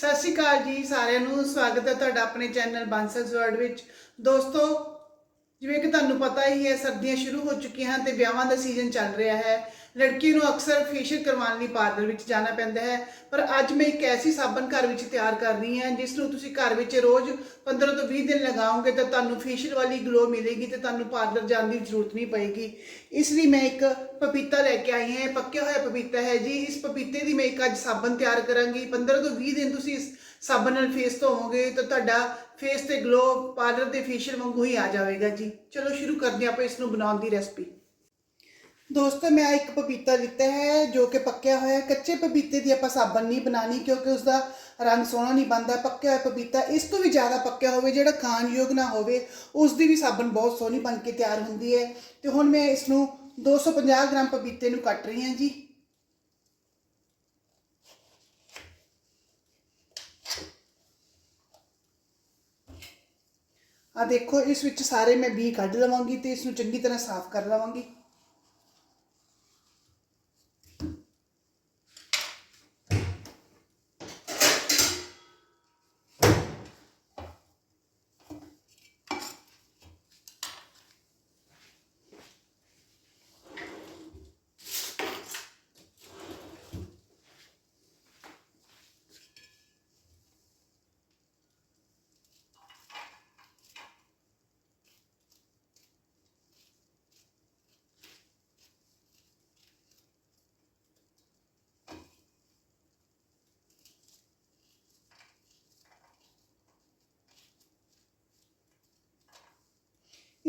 ਸਤਿ ਸ਼੍ਰੀ ਅਕਾਲ ਜੀ, ਸਾਰਿਆਂ ਨੂੰ ਸਵਾਗਤ ਹੈ ਤੁਹਾਡਾ ਆਪਣੇ ਚੈਨਲ ਬਾਂਸਸ ਵਰਡ ਵਿੱਚ। ਦੋਸਤੋ, ਜਿਵੇਂ ਕਿ ਤੁਹਾਨੂੰ ਪਤਾ ਹੀ ਹੈ, ਸਰਦੀਆਂ ਸ਼ੁਰੂ ਹੋ ਚੁੱਕੀਆਂ ਹਨ ਤੇ ਵਿਆਹਾਂ ਦਾ ਸੀਜ਼ਨ ਚੱਲ ਰਿਹਾ ਹੈ। ਲੜਕੀ ਨੂੰ ਅਕਸਰ ਫੇਸ਼ੀਅਲ ਕਰਵਾਉਣ ਲਈ ਪਾਰਲਰ ਵਿੱਚ ਜਾਣਾ ਪੈਂਦਾ ਹੈ। ਪਰ ਅੱਜ ਮੈਂ ਇੱਕ ਐਸੀ ਸਾਬਣ ਘਰ ਵਿੱਚ ਤਿਆਰ ਕਰ ਰਹੀ ਹਾਂ, ਜਿਸ ਨੂੰ ਤੁਸੀਂ ਘਰ ਵਿੱਚ ਰੋਜ਼ 15 ਤੋਂ 20 ਦਿਨ ਲਗਾਓਗੇ ਤਾਂ ਤੁਹਾਨੂੰ ਫੇਸ਼ੀਅਲ ਵਾਲੀ ਗਲੋ ਮਿਲੇਗੀ ਤੇ ਤੁਹਾਨੂੰ ਪਾਰਲਰ ਜਾਣ ਦੀ ਜ਼ਰੂਰਤ ਨਹੀਂ ਪਏਗੀ। ਇਸ ਲਈ ਮੈਂ ਇੱਕ ਪਪੀਤਾ ਲੈ ਕੇ ਆਈ ਹਾਂ, ਇਹ ਪੱਕਿਆ ਹੋਇਆ ਪਪੀਤਾ ਹੈ ਜੀ। ਇਸ ਪਪੀਤੇ ਦੀ ਮੈਂ ਇੱਕ ਅੱਜ ਸਾਬਣ ਤਿਆਰ ਕਰਾਂਗੀ। 15 ਤੋਂ 20 ਦਿਨ ਤੁਸੀਂ ਇਸ ਸਾਬਣ ਨਾਲ ਫੇਸ ਧੋਵੋਗੇ ਤਾਂ ਤੁਹਾਡਾ ਫੇਸ ਤੇ ਗਲੋ ਪਾਰਲਰ ਦੇ ਫੇਸ਼ੀਅਲ ਵਾਂਗੂ ਹੀ ਆ ਜਾਵੇਗਾ ਜੀ। ਚਲੋ ਸ਼ੁਰੂ ਕਰਦੇ ਹਾਂ ਆਪਾਂ ਇਸ ਨੂੰ ਬਣਾਉਣ ਦੀ ਰੈਸਪੀ ਦੋਸਤੋ, ਮੈਂ ਇੱਕ ਪਪੀਤਾ ਲਿੱਤਾ ਹੈ ਜੋ ਕਿ ਪੱਕਿਆ ਹੋਇਆ ਹੈ। ਕੱਚੇ ਪਪੀਤੇ ਦੀ ਆਪਾਂ ਸਾਬਣ ਨਹੀਂ ਬਣਾਣੀ ਕਿਉਂਕਿ ਉਸ ਦਾ ਰੰਗ ਸੋਹਣਾ ਨਹੀਂ ਬਣਦਾ। ਪੱਕਿਆ ਹੋਇਆ ਪਪੀਤਾ ਇਸ ਤੋਂ ਵੀ ਜ਼ਿਆਦਾ ਪੱਕਿਆ ਹੋਵੇ, ਜਿਹੜਾ ਖਾਣ ਯੋਗ ਨਾ ਹੋਵੇ ਉਸ ਦੀ ਵੀ ਸਾਬਣ ਬਹੁਤ ਸੋਹਣੀ ਬਣ ਕੇ ਤਿਆਰ ਹੁੰਦੀ ਹੈ। ਤੇ ਹੁਣ ਮੈਂ ਇਸ ਨੂੰ 250 ਗ੍ਰਾਮ ਪਪੀਤੇ ਨੂੰ ਕੱਟ ਰਹੀ ਹਾਂ ਜੀ। ਆ ਦੇਖੋ, ਇਸ ਵਿੱਚ ਸਾਰੇ ਮੈਂ ਬੀ ਕੱਢ ਲਵਾਂਗੀ ਤੇ ਇਸ ਨੂੰ ਚੰਗੀ ਤਰ੍ਹਾਂ ਸਾਫ਼ ਕਰ ਲਵਾਂਗੀ।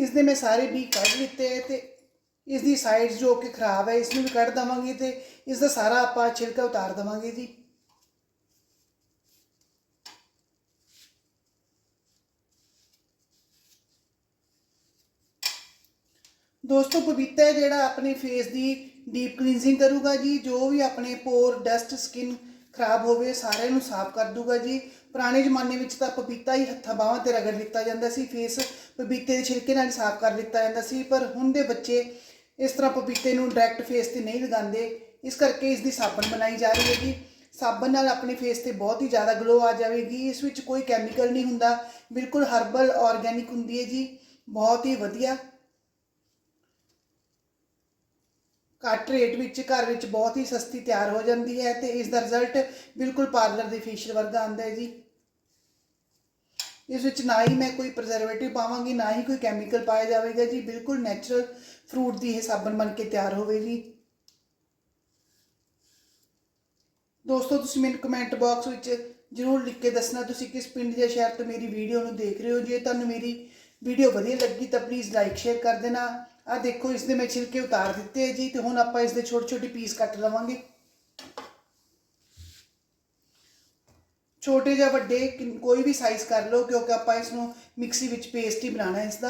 ਇਸ ਦੇ ਮੈਂ ਸਾਰੇ ਬੀ ਕੱਢ ਲਿੱਤੇ ਹੈ ਤੇ ਇਸ ਦੀ ਸਾਈਡਸ ਜੋ ਕਿ ਖਰਾਬ ਹੈ ਇਸ ਨੂੰ ਵੀ ਕੱਢ ਦਵਾਂਗੇ ਤੇ ਇਸ ਦਾ ਸਾਰਾ ਆਪਾਂ ਛਿਲਕਾ ਉਤਾਰ ਦਵਾਂਗੇ ਜੀ। ਦੋਸਤੋ, ਪਪੀਤਾ ਹੈ ਜਿਹੜਾ ਆਪਣੇ ਫੇਸ ਦੀ ਡੀਪ ਕਲੀਨਜ਼ਿੰਗ ਕਰੂਗਾ ਜੀ, ਜੋ ਵੀ ਆਪਣੇ ਪੋਰ ਡਸਟ ਸਕਿਨ ਖਰਾਬ ਹੋਵੇ, ਸਾਰਿਆਂ ਨੂੰ ਸਾਫ਼ ਕਰ ਦੂਗਾ ਜੀ। ਪੁਰਾਣੇ ਜ਼ਮਾਨੇ ਵਿੱਚ ਤਾਂ ਪਪੀਤਾ ਹੀ ਹੱਥਾਂ ਬਾਹਾਂ ਤੇ ਰਗੜ ਦਿੱਤਾ ਜਾਂਦਾ ਸੀ, ਫੇਸ ਪਪੀਤੇ ਦੇ ਛਿਲਕੇ ਨਾਲ ਸਾਫ਼ ਕਰ ਦਿੱਤਾ ਜਾਂਦਾ ਸੀ, ਪਰ ਹੁਣ ਦੇ ਬੱਚੇ ਇਸ ਤਰ੍ਹਾਂ ਪਪੀਤੇ ਨੂੰ ਡਾਇਰੈਕਟ ਫੇਸ ਤੇ ਨਹੀਂ ਲਗਾਉਂਦੇ। ਇਸ ਕਰਕੇ ਇਸ ਦੀ ਸਾਬਣ ਬਣਾਈ ਜਾ ਰਹੀ ਹੈ ਜੀ ਸਾਬਣ ਨਾਲ ਆਪਣੇ ਫੇਸ ਤੇ ਬਹੁਤ ਹੀ ਜ਼ਿਆਦਾ ਗਲੋ ਆ ਜਾਵੇਗੀ। ਇਸ ਵਿੱਚ ਕੋਈ ਕੈਮੀਕਲ ਨਹੀਂ ਹੁੰਦਾ। ਬਿਲਕੁਲ ਹਰਬਲ ਆਰਗੈਨਿਕ ਹੁੰਦੀ ਹੈ ਜੀ। ਬਹੁਤ ਹੀ ਵਧੀਆ। ਘੱਟ ਰੇਟ ਵਿੱਚ ਘਰ ਵਿੱਚ ਬਹੁਤ ਹੀ ਸਸਤੀ ਤਿਆਰ ਹੋ ਜਾਂਦੀ ਹੈ ਤੇ ਇਸ ਦਾ ਰਿਜ਼ਲਟ ਬਿਲਕੁਲ ਪਾਰਲਰ ਦੇ ਫੇਸ਼ੀਅਲ ਵਰਗਾ ਆਉਂਦਾ ਹੈ ਜੀ। ਇਸ ਵਿੱਚ ਨਾ ਹੀ ਮੈਂ ਕੋਈ ਪ੍ਰੀਜ਼ਰਵੇਟਿਵ ਪਾਵਾਂਗੀ, ਨਾ ਹੀ ਕੋਈ ਕੈਮੀਕਲ ਪਾਇਆ ਜਾਵੇਗਾ ਜੀ, ਬਿਲਕੁਲ ਨੈਚੁਰਲ ਫਰੂਟ ਦੀ ਇਹ ਸਾਬਣ ਬਣ ਕੇ ਤਿਆਰ ਹੋਵੇਗੀ ਦੋਸਤੋ, ਤੁਸੀਂ ਮੈਨੂੰ ਕਮੈਂਟ ਬਾਕਸ ਵਿੱਚ ਜਰੂਰ ਲਿਖ ਕੇ ਦੱਸਣਾ ਤੁਸੀਂ ਕਿਸ ਪਿੰਡ ਜਾਂ ਸ਼ਹਿਰ ਤੋਂ ਮੇਰੀ ਵੀਡੀਓ ਨੂੰ ਦੇਖ ਰਹੇ ਹੋ। ਜੇ ਤੁਹਾਨੂੰ ਮੇਰੀ ਵੀਡੀਓ ਵਧੀਆ ਲੱਗੀ ਤਾਂ ਪਲੀਜ਼ ਲਾਈਕ ਸ਼ੇਅਰ ਕਰ ਦੇਣਾ। ਆ ਦੇਖੋ ਇਸ ਦੇ ਮੈਂ ਛਿਲਕੇ ਉਤਾਰ ਦਿੱਤੇ ਹੈ ਜੀ, ਤੇ ਹੁਣ ਆਪਾਂ ਇਸ ਦੇ ਛੋਟੇ ਛੋਟੇ ਪੀਸ ਕੱਟ ਲਵਾਂਗੇ। ਛੋਟੇ ਜਾਂ ਵੱਡੇ ਕੋਈ ਵੀ ਸਾਈਜ਼ ਕਰ ਲਓ, ਕਿਉਂਕਿ ਆਪਾਂ ਇਸ ਨੂੰ ਮਿਕਸੀ ਵਿੱਚ ਪੇਸਟ ਹੀ ਬਣਾਉਣਾ ਹੈ ਇਸ ਦਾ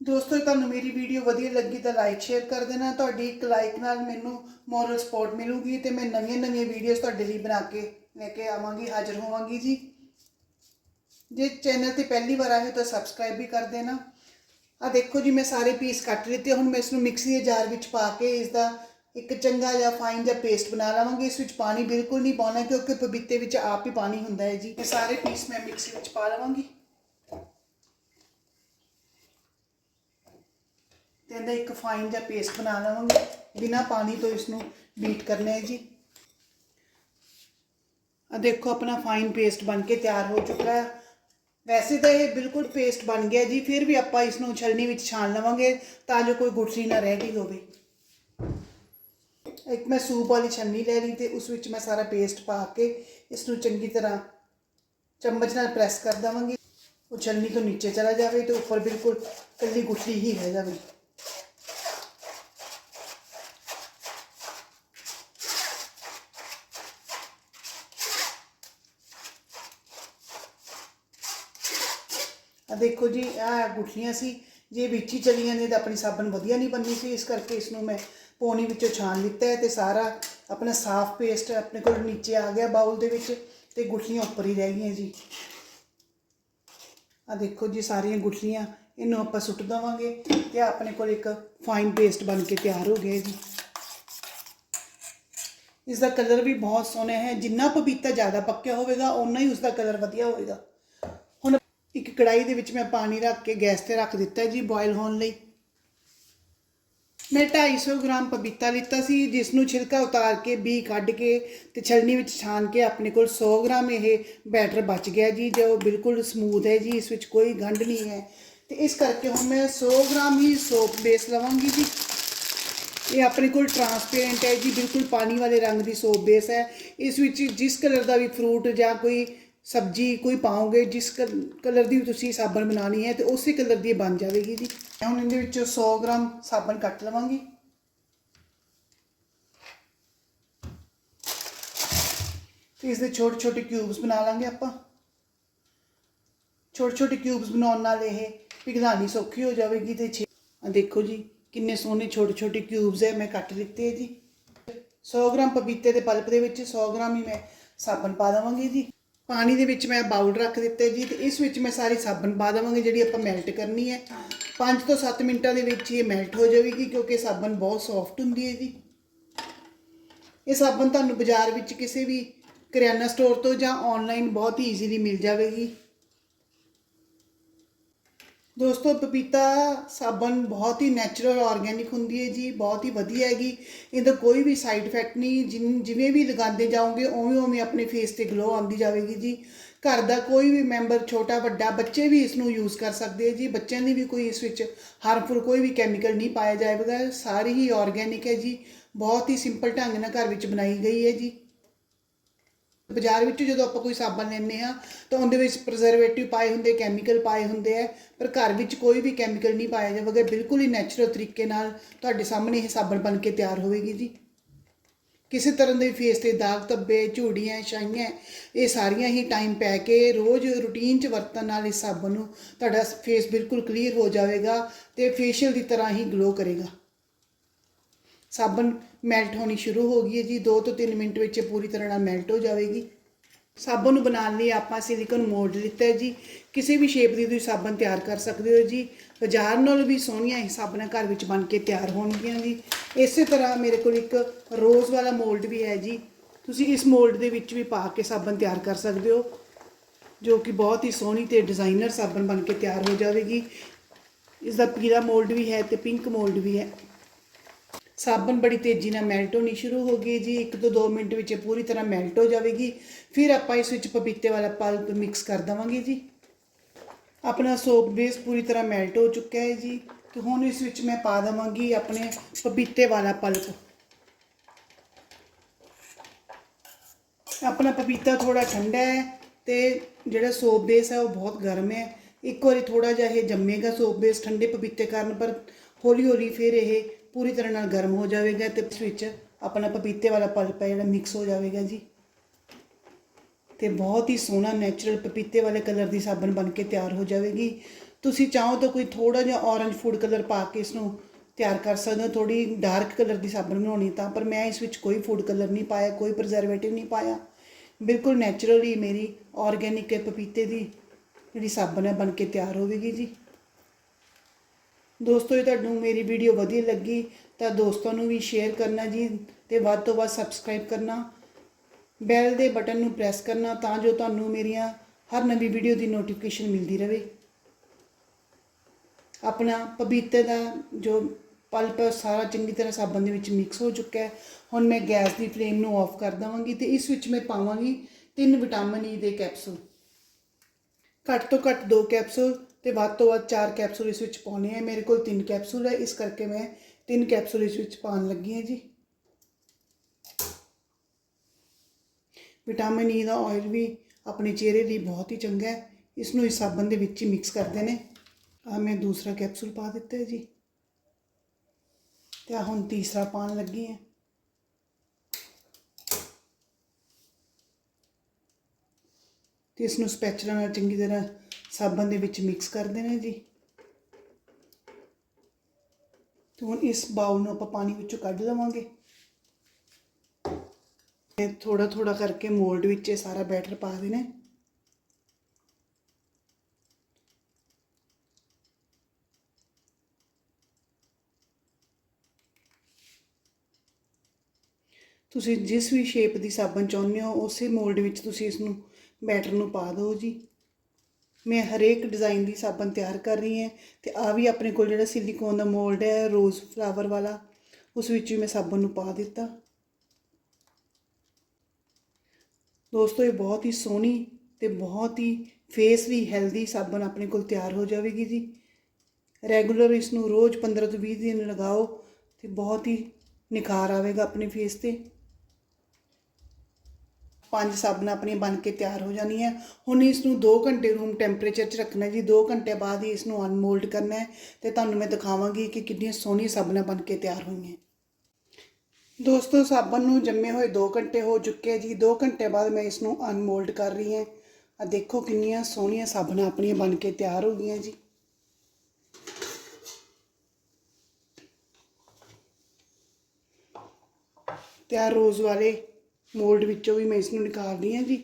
ਦੋਸਤੋ ਤੁਹਾਨੂੰ ਮੇਰੀ ਵੀਡੀਓ ਵਧੀਆ ਲੱਗੀ ਤਾਂ ਲਾਈਕ ਸ਼ੇਅਰ ਕਰ ਦੇਣਾ। ਤੁਹਾਡੀ ਇੱਕ ਲਾਈਕ ਨਾਲ ਮੈਨੂੰ ਮੋਰਲ ਸਪੋਰਟ ਮਿਲੂਗੀ ਤੇ ਮੈਂ ਨਵੀਆਂ ਨਵੀਆਂ ਵੀਡੀਓਜ਼ ਤੁਹਾਡੇ ਲਈ ਬਣਾ ਕੇ ਲੈ ਕੇ ਆਵਾਂਗੀ, ਹਾਜ਼ਰ ਹੋਵਾਂਗੀ ਜੀ। ਜੇ ਚੈਨਲ ਤੇ ਪਹਿਲੀ ਵਾਰ ਆਏ ਹੋ ਤਾਂ ਸਬਸਕ੍ਰਾਈਬ ਵੀ ਕਰ ਦੇਣਾ। ਆ ਦੇਖੋ ਜੀ, ਮੈਂ ਸਾਰੇ ਪੀਸ ਕੱਟ ਲਿੱਤੇ। ਹੁਣ ਮੈਂ ਇਸ ਨੂੰ ਮਿਕਸੀ ਦੇ ਜਾਰ ਵਿੱਚ ਪਾ ਕੇ ਇਸ ਦਾ ਇੱਕ ਚੰਗਾ ਜਿਹਾ ਫਾਈਨ ਜਿਹਾ ਪੇਸਟ ਬਣਾ ਲਵਾਂਗੀ। ਇਸ ਵਿੱਚ ਪਾਣੀ ਬਿਲਕੁਲ ਨਹੀਂ ਪਾਉਣਾ, ਕਿਉਂਕਿ ਪਪੀਤੇ ਵਿੱਚ ਆਪ ਹੀ ਪਾਣੀ ਹੁੰਦਾ ਹੈ ਜੀ। ਇਹ ਸਾਰੇ ਪੀਸ ਮੈਂ ਮਿਕਸੀ ਵਿੱਚ ਪਾ ਲਵਾਂਗੀ। ਤੇ ਇਹਦਾ ਇੱਕ ਫਾਈਨ ਜਿਹਾ ਪੇਸਟ ਬਣਾ ਲਵਾਂਗੇ। ਬਿਨਾ ਪਾਣੀ ਤੋਂ ਇਸ ਨੂੰ ਬੀਟ ਕਰਨਾ ਹੈ ਜੀ। ਆ ਦੇਖੋ, ਆਪਣਾ ਫਾਈਨ ਪੇਸਟ ਬਣ ਕੇ ਤਿਆਰ ਹੋ ਚੁੱਕਾ ਹੈ। ਵੈਸੇ ਤਾਂ ਇਹ ਬਿਲਕੁਲ ਪੇਸਟ ਬਣ ਗਿਆ ਜੀ, ਫਿਰ ਵੀ ਆਪਾਂ ਇਸ ਨੂੰ ਛਲਣੀ ਵਿੱਚ ਛਾਣ ਲਵਾਂਗੇ ਤਾਂ ਜੋ ਕੋਈ ਗੁਠਲੀ ਨਾ ਰਹਿ ਗਈ ਹੋਵੇ। ਇੱਕ ਮੈਂ ਸੂਪ ਵਾਲੀ ਛੰਨੀ ਲੈ ਲਈ ਤੇ ਉਸ ਵਿੱਚ ਮੈਂ ਸਾਰਾ ਪੇਸਟ ਪਾ ਕੇ ਇਸ ਨੂੰ ਚੰਗੀ ਤਰ੍ਹਾਂ ਚਮਚ ਨਾਲ ਪ੍ਰੈਸ ਕਰ ਦਵਾਂਗੀ। ਉਹ ਛਲਨੀ ਤੋਂ ਨੀਚੇ ਚਲਾ ਜਾਵੇ ਤੇ ਉੱਪਰ ਬਿਲਕੁਲ ਕੱਲੀ ਗੁਠਲੀ ਹੀ ਰਹਿ ਜਾਵੇ। ਦੇਖੋ ਜੀ ਆ ਗੁਠਲੀਆਂ ਸੀ, ਜੇ ਵਿੱਚ ਹੀ ਚਲੀਆਂ ਨੇ ਤਾਂ ਆਪਣੀ ਸਾਬਣ ਵਧੀਆ ਨਹੀਂ ਬਣਨੀ ਸੀ, ਇਸ ਕਰਕੇ ਇਸ ਨੂੰ ਮੈਂ ਪੌਣੀ ਵਿੱਚੋਂ ਛਾਣ ਲਿੱਤਾ ਹੈ ਤੇ ਸਾਰਾ ਆਪਣਾ ਸਾਫ਼ ਪੇਸਟ ਆਪਣੇ ਕੋਲ ਨੀਚੇ ਆ ਗਿਆ ਬਾਉਲ ਦੇ ਵਿੱਚ ਤੇ ਗੁਠਲੀਆਂ ਉੱਪਰ ਹੀ ਰਹਿ ਗਈਆਂ ਜੀ। ਆ ਦੇਖੋ ਜੀ ਸਾਰੀਆਂ ਗੁਠਲੀਆਂ ਇਹਨੂੰ ਆਪਾਂ ਸੁੱਟ ਦਵਾਂਗੇ ਤੇ ਆਪਣੇ ਕੋਲ ਇੱਕ ਫਾਈਨ ਪੇਸਟ ਬਣ ਕੇ ਤਿਆਰ ਹੋ ਗਿਆ ਜੀ। ਇਸ ਦਾ ਕਲਰ ਵੀ ਬਹੁਤ ਸੋਹਣਾ ਹੈ, ਜਿੰਨਾ ਪਪੀਤਾ ਜ਼ਿਆਦਾ ਪੱਕਿਆ ਹੋਵੇਗਾ ਉਨਾ ਹੀ ਉਸ ਦਾ ਕਲਰ ਵਧੀਆ ਹੋਵੇਗਾ। ਇੱਕ ਕੜਾਈ ਦੇ ਵਿੱਚ ਮੈਂ ਪਾਣੀ ਰੱਖ ਕੇ ਗੈਸ ਤੇ ਰੱਖ ਦਿੱਤਾ ਜੀ ਬੋਇਲ ਹੋਣ ਲਈ। ਮੈਂ 250 ਗ੍ਰਾਮ ਪਪੀਤਾ ਲਿੱਤਾ ਸੀ, ਜਿਸ ਨੂੰ ਛਿਲਕਾ ਉਤਾਰ ਕੇ ਬੀ ਕੱਢ ਕੇ ਤੇ ਛਲਣੀ ਵਿੱਚ ਛਾਣ ਕੇ ਆਪਣੇ ਕੋਲ 100 ਗ੍ਰਾਮ ਇਹ ਬੈਟਰ ਬਚ ਗਿਆ ਜੀ, ਜੋ ਬਿਲਕੁਲ ਸਮੂਥ ਹੈ ਜੀ, ਇਸ ਵਿੱਚ ਕੋਈ ਗੰਢ ਨਹੀਂ ਹੈ। ਤੇ ਇਸ ਕਰਕੇ ਹੁਣ ਮੈਂ 100 ਗ੍ਰਾਮ ਹੀ ਸੋਪ ਬੇਸ ਲਵਾਂਗੀ ਜੀ। ਇਹ ਆਪਣੇ ਕੋਲ ਟਰਾਂਸਪੇਰੈਂਟ ਹੈ ਜੀ, ਬਿਲਕੁਲ ਪਾਣੀ ਵਾਲੇ ਰੰਗ ਦੀ ਸੋਪ ਬੇਸ ਹੈ। ਇਸ ਵਿੱਚ ਜਿਸ ਕਲਰ ਦਾ ਵੀ ਫਰੂਟ ਜਾਂ ਕੋਈ ਸਬਜ਼ੀ ਕੋਈ ਪਾਓਗੇ, ਜਿਸ ਕਲਰ ਦੀ ਵੀ ਤੁਸੀਂ ਸਾਬਣ ਬਣਾਉਣੀ ਹੈ ਤੇ ਉਸੇ ਕਲਰ ਦੀ ਬਣ ਜਾਵੇਗੀ ਜੀ। ਮੈਂ ਹੁਣ ਇਹਦੇ ਵਿੱਚੋਂ 100 ਗ੍ਰਾਮ ਸਾਬਣ ਕੱਟ ਲਵਾਂਗੀ। ਤੇ ਇਸ ਦੇ ਛੋਟੇ ਛੋਟੇ ਕਿਊਬਸ ਬਣਾ ਲਾਂਗੇ ਆਪਾਂ। ਛੋਟੇ ਛੋਟੇ ਕਿਊਬਸ ਬਣਾਉਣ ਨਾਲ ਇਹ ਪਿਘਲਾਣੀ ਸੌਖੀ ਹੋ ਜਾਵੇਗੀ ਤੇ ਛੇ ਦੇਖੋ ਜੀ, ਕਿੰਨੇ ਸੋਹਣੇ ਛੋਟੇ ਛੋਟੇ ਕਿਊਬਸ ਹੈ, ਮੈਂ ਕੱਟ ਲਿੱਤੇ ਹੈ ਜੀ। 100 ਗ੍ਰਾਮ ਪਪੀਤੇ ਦੇ ਪਲਪ ਦੇ ਵਿੱਚ 100 ਗ੍ਰਾਮ ਹੀ ਮੈਂ ਸਾਬਣ ਪਾ ਦੇਵਾਂਗੀ ਜੀ। ਪਾਣੀ ਦੇ ਵਿੱਚ ਮੈਂ ਬਾਉਲ ਰੱਖ ਦਿੱਤਾ ਜੀ ਤੇ ਇਸ ਵਿੱਚ ਮੈਂ ਸਾਰੀ ਸਾਬਣ ਪਾ ਦੇਵਾਂਗੀ, ਜਿਹੜੀ ਆਪਾਂ ਮੈਲਟ ਕਰਨੀ ਹੈ। 5 ਤੋਂ 7 ਮਿੰਟਾਂ ਦੇ ਵਿੱਚ ਇਹ ਮੈਲਟ ਹੋ ਜਾਵੇਗੀ ਕਿਉਂਕਿ ਸਾਬਣ ਬਹੁਤ ਸੌਫਟ ਹੁੰਦੀ ਹੈ ਜੀ। ਇਹ ਸਾਬਣ ਤੁਹਾਨੂੰ ਬਾਜ਼ਾਰ ਵਿੱਚ ਕਿਸੇ ਵੀ ਕਰਿਆਨਾ ਸਟੋਰ ਤੋਂ ਜਾਂ ਆਨਲਾਈਨ ਬਹੁਤ ਹੀ ਈਜ਼ੀਲੀ ਮਿਲ ਜਾਵੇਗੀ। ਦੋਸਤੋ, ਪਪੀਤਾ ਸਾਬਣ ਬਹੁਤ ਹੀ ਨੈਚੁਰਲ ਆਰਗੈਨਿਕ ਹੁੰਦੀ ਹੈ ਜੀ, ਬਹੁਤ ਹੀ ਵਧੀਆ ਹੈਗੀ। ਇਹਦਾ ਕੋਈ ਵੀ ਸਾਈਡ ਇਫੈਕਟ ਨਹੀਂ, ਜਿਨ- ਜਿਵੇਂ ਵੀ ਲਗਾਉਂਦੇ ਜਾਓਗੇ, ਉਵੇਂ ਉਵੇਂ ਆਪਣੇ ਫੇਸ ਤੇ ਗਲੋ ਆਉਂਦੀ ਜਾਵੇਗੀ ਜੀ। ਘਰ ਦਾ ਕੋਈ ਵੀ ਮੈਂਬਰ ਛੋਟਾ, ਵੱਡਾ, ਬੱਚੇ ਵੀ ਇਸ ਨੂੰ ਯੂਜ਼ ਕਰ ਸਕਦੇ ਹੈ ਜੀ। ਬੱਚਿਆਂ ਦੀ ਵੀ ਕੋਈ ਇਸ ਵਿੱਚ ਹਾਰਮਫੁਲ ਕੋਈ ਵੀ ਕੈਮੀਕਲ ਨਹੀਂ ਪਾਇਆ ਜਾਵੇਗਾ। ਸਾਰੀ ਹੀ ਆਰਗੈਨਿਕ ਹੈ ਜੀ। ਬਹੁਤ ਹੀ ਸਿੰਪਲ ਢੰਗ ਨਾਲ ਘਰ ਵਿੱਚ ਬਣਾਈ ਗਈ ਹੈ ਜੀ। ਬਾਜ਼ਾਰ ਵਿੱਚ ਜਦੋਂ ਆਪਾਂ ਕੋਈ ਸਾਬਣ ਲੈਂਦੇ ਆ ਤਾਂ ਉਹਦੇ ਵਿੱਚ ਪ੍ਰੀਜ਼ਰਵੇਟਿਵ ਪਾਏ ਹੁੰਦੇ ਕੈਮੀਕਲ ਪਾਏ ਹੁੰਦੇ ਆ, ਪਰ ਘਰ ਵਿੱਚ ਕੋਈ ਵੀ ਕੈਮੀਕਲ ਨਹੀਂ ਪਾਇਆ ਜਾਵੇਗਾ, ਬਿਲਕੁਲ ਹੀ ਨੈਚੁਰਲ ਤਰੀਕੇ ਨਾਲ ਤੁਹਾਡੇ ਸਾਹਮਣੇ ਇਹ ਸਾਬਣ ਬਣ ਕੇ ਤਿਆਰ ਹੋਵੇਗੀ ਜੀ। ਕਿਸੇ ਤਰ੍ਹਾਂ ਦੇ ਫੇਸ ਤੇ ਦਾਗ ਧੱਬੇ, ਝੂੜੀਆਂ, ਛਾਈਆਂ, ਇਹ ਸਾਰੀਆਂ ਹੀ ਟਾਈਮ ਪੈ ਕੇ ਰੋਜ਼ ਰੂਟੀਨ 'ਚ ਵਰਤਣ ਨਾਲ ਇਸ ਸਾਬਣ ਨੂੰ ਤੁਹਾਡਾ ਫੇਸ ਬਿਲਕੁਲ ਕਲੀਅਰ ਹੋ ਜਾਵੇਗਾ ਤੇ ਫੇਸ਼ੀਅਲ ਦੀ ਤਰ੍ਹਾਂ ਹੀ ਗਲੋ ਕਰੇਗਾ। ਸਾਬਣ ਮੈਲਟ ਹੋਣੀ ਸ਼ੁਰੂ ਹੋ ਗਈ ਹੈ ਜੀ 2 ਤੋਂ 3 ਮਿੰਟ ਵਿੱਚ ਇਹ ਪੂਰੀ ਤਰ੍ਹਾਂ ਨਾਲ ਮੈਲਟ ਹੋ ਜਾਵੇਗੀ। ਸਾਬਣ ਨੂੰ ਬਣਾਉਣ ਲਈ ਆਪਾਂ ਸਿਲੀਕਨ ਮੋਲਡ ਲਿੱਤਾ ਹੈ ਜੀ। ਕਿਸੇ ਵੀ ਸ਼ੇਪ ਦੀ ਤੁਸੀਂ ਸਾਬਣ ਤਿਆਰ ਕਰ ਸਕਦੇ ਹੋ ਜੀ। ਬਾਜ਼ਾਰ ਨਾਲੋਂ ਵੀ ਸੋਹਣੀਆਂ ਇਹ ਸਾਬਣਾਂ ਘਰ ਵਿੱਚ ਬਣ ਕੇ ਤਿਆਰ ਹੋਣਗੀਆਂ ਜੀ। ਇਸੇ ਤਰ੍ਹਾਂ ਮੇਰੇ ਕੋਲ ਇੱਕ ਰੋਜ਼ ਵਾਲਾ ਮੋਲਡ ਵੀ ਹੈ ਜੀ। ਤੁਸੀਂ ਇਸ ਮੋਲਡ ਦੇ ਵਿੱਚ ਵੀ ਪਾ ਕੇ ਸਾਬਣ ਤਿਆਰ ਕਰ ਸਕਦੇ ਹੋ, ਜੋ ਕਿ ਬਹੁਤ ਹੀ ਸੋਹਣੀ ਤੇ ਡਿਜ਼ਾਈਨਰ ਸਾਬਣ ਬਣ ਕੇ ਤਿਆਰ ਹੋ ਜਾਵੇਗੀ। ਇਸ ਦਾ ਪੀਲਾ ਮੋਲਡ ਵੀ ਹੈ ਤੇ ਪਿੰਕ ਮੋਲਡ ਵੀ ਹੈ। ਸਾਬਣ ਬੜੀ ਤੇਜ਼ੀ ਨਾਲ ਮੈਲਟ ਹੋਣੀ ਸ਼ੁਰੂ ਹੋ ਗਈ ਜੀ। 1 ਤੋਂ 2 ਮਿੰਟ ਵਿੱਚ ਇਹ ਪੂਰੀ ਤਰ੍ਹਾਂ ਮੈਲਟ ਹੋ ਜਾਵੇਗੀ। ਫਿਰ ਆਪਾਂ ਇਸ ਵਿੱਚ ਪਪੀਤੇ ਵਾਲਾ ਪਲਪ ਮਿਕਸ ਕਰ ਦੇਵਾਂਗੇ ਜੀ। ਆਪਣਾ ਸੋਪ ਬੇਸ ਪੂਰੀ ਤਰ੍ਹਾਂ ਮੈਲਟ ਹੋ ਚੁੱਕਿਆ ਹੈ ਜੀ। ਤੇ ਹੁਣ ਇਸ ਵਿੱਚ ਮੈਂ ਪਾ ਦੇਵਾਂਗੀ ਆਪਣੇ ਪਪੀਤੇ ਵਾਲਾ ਪਲਪ ਆਪਣਾ ਪਪੀਤਾ ਥੋੜਾ ਠੰਡਾ ਹੈ ਤੇ ਜਿਹੜਾ ਸੋਪ ਬੇਸ ਹੈ ਉਹ ਬਹੁਤ ਗਰਮ ਹੈ। ਇੱਕ ਵਾਰੀ ਥੋੜਾ ਜਿਹਾ ਇਹ ਜੰਮੇਗਾ ਸੋਪ ਬੇਸ ਠੰਡੇ ਪਪੀਤੇ ਕਾਰਨ, ਪਰ ਹੌਲੀ ਹੌਲੀ ਫਿਰ ਇਹ ਪੂਰੀ ਤਰ੍ਹਾਂ ਨਾਲ ਗਰਮ ਹੋ ਜਾਵੇਗਾ ਤੇ ਇਸ ਵਿੱਚ ਆਪਣਾ ਪਪੀਤੇ ਵਾਲਾ ਪਲਪ ਹੈ ਜਿਹੜਾ ਮਿਕਸ ਹੋ ਜਾਵੇਗਾ ਜੀ। ਤੇ ਬਹੁਤ ਹੀ ਸੋਹਣਾ ਨੈਚੁਰਲ ਪਪੀਤੇ ਵਾਲੇ ਕਲਰ ਦੀ ਸਾਬਣ ਬਣ ਕੇ ਤਿਆਰ ਹੋ ਜਾਵੇਗੀ। ਤੁਸੀਂ ਚਾਹੋ ਤਾਂ ਕੋਈ ਥੋੜਾ ਜਿਹਾ ਔਰੰਜ ਫੂਡ ਕਲਰ ਪਾ ਕੇ ਇਸ ਨੂੰ ਤਿਆਰ ਕਰ ਸਕਦੇ ਹੋ। ਥੋੜੀ ਡਾਰਕ ਕਲਰ ਦੀ ਸਾਬਣ ਬਣਾਉਣੀ ਤਾਂ, ਪਰ ਮੈਂ ਇਸ ਵਿੱਚ ਕੋਈ ਫੂਡ ਕਲਰ ਨਹੀਂ ਪਾਇਆ, ਕੋਈ ਪ੍ਰੀਜ਼ਰਵੇਟਿਵ ਨਹੀਂ ਪਾਇਆ। ਬਿਲਕੁਲ ਨੈਚੁਰਲੀ ਮੇਰੀ ਆਰਗੈਨਿਕ ਪਪੀਤੇ ਦੀ ਜਿਹੜੀ ਸਾਬਣ ਹੈ ਬਣ ਕੇ ਤਿਆਰ ਹੋਵੇਗੀ ਜੀ। ਦੋਸਤੋ, ਜੇ ਤੁਹਾਨੂੰ ਮੇਰੀ ਵੀਡੀਓ ਵਧੀਆ ਲੱਗੀ, ਤਾਂ ਦੋਸਤਾਂ ਨੂੰ ਵੀ ਸ਼ੇਅਰ ਕਰਨਾ ਜੀ ਤੇ ਵੱਧ ਤੋਂ ਵੱਧ ਸਬਸਕ੍ਰਾਈਬ ਕਰਨਾ। ਬੈਲ ਦੇ ਬਟਨ ਨੂੰ ਪ੍ਰੈਸ ਕਰਨਾ ਤਾਂ ਜੋ ਤੁਹਾਨੂੰ ਮੇਰੀਆਂ ਹਰ ਨਵੀਂ ਵੀਡੀਓ ਦੀ ਨੋਟੀਫਿਕੇਸ਼ਨ ਮਿਲਦੀ ਰਹੇ। ਆਪਣਾ ਪਪੀਤੇ ਦਾ ਜੋ ਪਲਪ ਹੈ ਸਾਰਾ ਚੰਗੀ ਤਰ੍ਹਾਂ ਸਾਬਣ ਦੇ ਵਿੱਚ ਮਿਕਸ ਹੋ ਚੁੱਕਾ ਹੈ। ਹੁਣ ਮੈਂ ਗੈਸ ਦੀ ਫਲੇਮ ਨੂੰ ਆਫ ਕਰ ਦਵਾਂਗੀ ਤੇ ਇਸ ਵਿੱਚ ਮੈਂ ਪਾਵਾਂਗੀ ਤਿੰਨ ਵਿਟਾਮਿਨ ਈ e ਦੇ ਕੈਪਸੂਲ ਘੱਟ ਤੋਂ ਘੱਟ ਦੋ ਕੈਪਸੂਲ ਤੇ ਵੱਧ ਤੋਂ ਵੱਧ ਚਾਰ ਕੈਪਸੂਲ ਇਸ ਵਿੱਚ ਪਾਉਣੇ ਆ। ਮੇਰੇ ਕੋਲ ਤਿੰਨ ਕੈਪਸੂਲ ਹੈ ਇਸ ਕਰਕੇ ਮੈਂ ਤਿੰਨ ਕੈਪਸੂਲ ਇਸ ਵਿੱਚ ਪਾਉਣ ਲੱਗੀ ਹਾਂ ਜੀ। ਵਿਟਾਮਿਨ ਈ e ਦਾ ਆਇਲ ਵੀ ਆਪਣੇ ਚਿਹਰੇ ਲਈ ਬਹੁਤ ਹੀ ਚੰਗਾ ਹੈ। ਇਸ ਨੂੰ ਇਸ ਸਾਬਣ ਦੇ ਵਿੱਚ ਹੀ ਮਿਕਸ ਕਰਦੇ ਨੇ। ਆ ਮੈਂ ਦੂਸਰਾ ਕੈਪਸੂਲ ਪਾ ਦਿੱਤਾ ਹੈ ਜੀ। ਤੇ ਆਹ ਹੁਣ ਤੀਸਰਾ ਪਾਉਣ ਲੱਗੀ ਹਾਂ। ਤੇ ਇਸ ਨੂੰ ਸਪੈਚੂਲਾ ਨਾਲ ਚੰਗੀ ਤਰ੍ਹਾਂ ਸਾਬਣ ਦੇ ਵਿੱਚ ਮਿਕਸ ਕਰ ਦੇਣਾ ਜੀ। ਤੇ ਹੁਣ ਇਸ ਬਾਉਲ ਨੂੰ ਆਪਾਂ ਪਾਣੀ ਵਿੱਚੋਂ ਕੱਢ ਲਵਾਂਗੇ। ਥੋੜਾ ਥੋੜਾ ਕਰਕੇ ਮੋਲਡ ਵਿੱਚ ਇਹ ਸਾਰਾ ਬੈਟਰ ਪਾ ਦੇਣਾ ਤੁਸੀਂ ਜਿਸ ਵੀ ਸ਼ੇਪ ਦੀ ਸਾਬਣ ਚਾਹੁੰਦੇ ਹੋ, ਉਸੇ ਮੋਲਡ ਵਿੱਚ ਤੁਸੀਂ ਇਸ ਨੂੰ ਬੈਟਰ ਨੂੰ ਪਾ ਦਿਓ ਜੀ। ਮੈਂ ਹਰੇਕ ਡਿਜ਼ਾਈਨ ਦੀ ਸਾਬਣ ਤਿਆਰ ਕਰ ਰਹੀ ਹਾਂ ਤੇ ਆ ਵੀ ਆਪਣੇ ਕੋਲ ਜਿਹੜਾ ਸਿਲੀਕੋਨ ਦਾ ਮੋਲਡ ਹੈ ਰੋਜ਼ ਫਲਾਵਰ ਵਾਲਾ, ਉਸ ਵਿੱਚ ਵੀ ਮੈਂ ਸਾਬਣ ਨੂੰ ਪਾ ਦਿੱਤਾ। ਦੋਸਤੋ, ਇਹ ਬਹੁਤ ਹੀ ਸੋਹਣੀ ਤੇ ਬਹੁਤ ਹੀ ਫੇਸ ਵੀ ਹੈਲਦੀ ਸਾਬਣ ਆਪਣੇ ਕੋਲ ਤਿਆਰ ਹੋ ਜਾਵੇਗੀ ਜੀ। ਰੈਗੂਲਰ ਇਸ ਨੂੰ ਰੋਜ਼ 15 ਤੋਂ 20 ਦਿਨ ਲਗਾਓ ਤੇ ਬਹੁਤ ਹੀ ਨਿਖਾਰ ਆਵੇਗਾ ਆਪਣੇ ਫੇਸ ਤੇ। ਪੰਜ ਸਾਬਣਾਂ ਆਪਣੀਆਂ ਬਣ ਕੇ ਤਿਆਰ ਹੋ ਜਾਣੀਆਂ। ਹੁਣ ਇਸ ਨੂੰ 2 ਘੰਟੇ ਰੂਮ ਟੈਂਪਰੇਚਰ 'ਚ ਰੱਖਣਾ ਜੀ। 2 ਘੰਟੇ ਬਾਅਦ ਹੀ ਇਸ ਨੂੰ ਅਨਮੋਲਡ ਕਰਨਾ ਹੈ ਤੇ ਤੁਹਾਨੂੰ ਮੈਂ ਦਿਖਾਵਾਂਗੀ ਕਿ ਕਿੰਨੀਆਂ ਸੋਹਣੀਆਂ ਸਾਬਣਾਂ ਬਣ ਕੇ ਤਿਆਰ ਹੋਈਆਂ। ਦੋਸਤੋ, ਸਾਬਣ ਨੂੰ ਜੰਮੇ ਹੋਏ 2 ਘੰਟੇ ਹੋ ਚੁੱਕੇ ਜੀ। 2 ਘੰਟੇ ਬਾਅਦ ਮੈਂ ਇਸ ਨੂੰ ਅਨਮੋਲਡ ਕਰ ਰਹੀ ਹਾਂ। ਆ ਦੇਖੋ ਕਿੰਨੀਆਂ ਸੋਹਣੀਆਂ ਸਾਬਣਾਂ ਆਪਣੀਆਂ ਬਣ ਕੇ ਤਿਆਰ ਹੋ ਗਈਆਂ ਜੀ। ਤਿਆਰ ਰੋਜ਼ ਵਾਲੇ ਮੋਲਡ ਵਿੱਚੋਂ ਵੀ ਮੈਂ ਇਸ ਨੂੰ ਨਿਕਾਲ ਰਹੀ ਹਾਂ ਜੀ।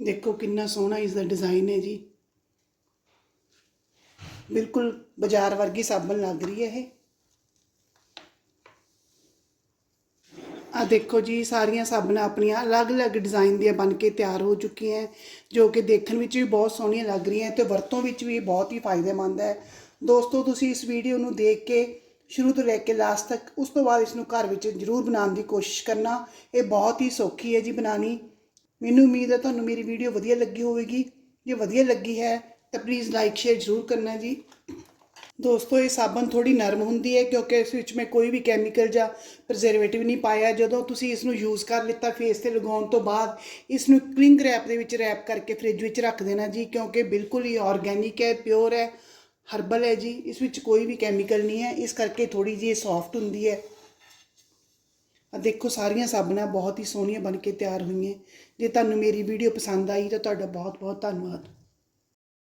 ਦੇਖੋ ਕਿੰਨਾ ਸੋਹਣਾ ਇਸ ਦਾ ਡਿਜ਼ਾਈਨ ਹੈ ਜੀ। ਬਿਲਕੁਲ ਬਾਜ਼ਾਰ ਵਰਗੀ ਸਾਬਣ ਲੱਗ ਰਹੀ ਹੈ ਇਹ। ਆ ਦੇਖੋ ਜੀ, ਸਾਰੀਆਂ ਸਾਬਣਾਂ ਆਪਣੀਆਂ ਅਲੱਗ-ਅਲੱਗ ਡਿਜ਼ਾਈਨ ਦੀਆਂ ਬਣ ਕੇ ਤਿਆਰ ਹੋ ਚੁੱਕੀਆਂ ਜੋ ਕਿ ਦੇਖਣ ਵਿੱਚ ਵੀ ਬਹੁਤ ਸੋਹਣੀਆਂ ਲੱਗ ਰਹੀਆਂ ਤੇ ਵਰਤੋਂ ਵਿੱਚ ਵੀ ਬਹੁਤ ਹੀ ਫਾਇਦੇਮੰਦ ਹੈ। ਦੋਸਤੋ, ਤੁਸੀਂ ਇਸ ਵੀਡੀਓ ਨੂੰ ਦੇਖ ਕੇ ਸ਼ੁਰੂ ਤੋਂ ਲੈ ਕੇ ਲਾਸਟ ਤੱਕ, ਉਸ ਤੋਂ ਬਾਅਦ ਇਸ ਨੂੰ ਘਰ ਵਿੱਚ ਜ਼ਰੂਰ ਬਣਾਉਣ ਦੀ ਕੋਸ਼ਿਸ਼ ਕਰਨਾ। ਇਹ ਬਹੁਤ ਹੀ ਸੌਖੀ ਹੈ ਜੀ ਬਣਾਉਣੀ। ਮੈਨੂੰ ਉਮੀਦ ਹੈ ਤੁਹਾਨੂੰ ਮੇਰੀ ਵੀਡੀਓ ਵਧੀਆ ਲੱਗੀ ਹੋਵੇਗੀ। ਜੇ ਵਧੀਆ ਲੱਗੀ ਹੈ, ਤਾਂ ਪਲੀਜ਼ ਲਾਈਕ ਸ਼ੇਅਰ ਜ਼ਰੂਰ ਕਰਨਾ ਜੀ। ਦੋਸਤੋ, ਇਹ ਸਾਬਣ ਥੋੜੀ ਨਰਮ ਹੁੰਦੀ ਹੈ ਕਿਉਂਕਿ ਇਸ ਵਿੱਚ ਮੈਂ ਕੋਈ ਵੀ ਕੈਮੀਕਲ ਜਾਂ ਪ੍ਰੀਜ਼ਰਵੇਟਿਵ ਨਹੀਂ ਪਾਇਆ। ਜਦੋਂ ਤੁਸੀਂ ਇਸ ਨੂੰ ਯੂਜ਼ ਕਰ ਲਿੱਤਾ ਫੇਸ ਤੇ ਲਗਾਉਣ ਤੋਂ ਬਾਅਦ ਇਸ ਨੂੰ ਕਲਿੰਗ ਰੈਪ ਦੇ ਵਿੱਚ ਰੈਪ ਕਰਕੇ ਫ੍ਰਿਜ ਵਿੱਚ ਰੱਖ ਦੇਣਾ ਜੀ, ਕਿਉਂਕਿ ਬਿਲਕੁਲ ਹੀ ਆਰਗੈਨਿਕ ਹੈ ਪਿਓਰ ਹੈ ਹਰਬਲ ਹੈ ਜੀ। ਇਸ ਵਿੱਚ ਕੋਈ ਵੀ ਕੈਮੀਕਲ ਨਹੀਂ ਹੈ, ਇਸ ਕਰਕੇ ਥੋੜੀ ਜਿਹੀ ਸੌਫਟ ਹੁੰਦੀ ਹੈ। ਆ ਦੇਖੋ, ਸਾਰੀਆਂ ਸਾਬਣਾਂ ਬਹੁਤ ਹੀ ਸੋਹਣੀਆਂ ਬਣ ਕੇ ਤਿਆਰ ਹੋਈਆਂ। ਜੇ ਤੁਹਾਨੂੰ ਮੇਰੀ ਵੀਡੀਓ ਪਸੰਦ ਆਈ ਤਾਂ ਤੁਹਾਡਾ ਬਹੁਤ ਬਹੁਤ ਧੰਨਵਾਦ।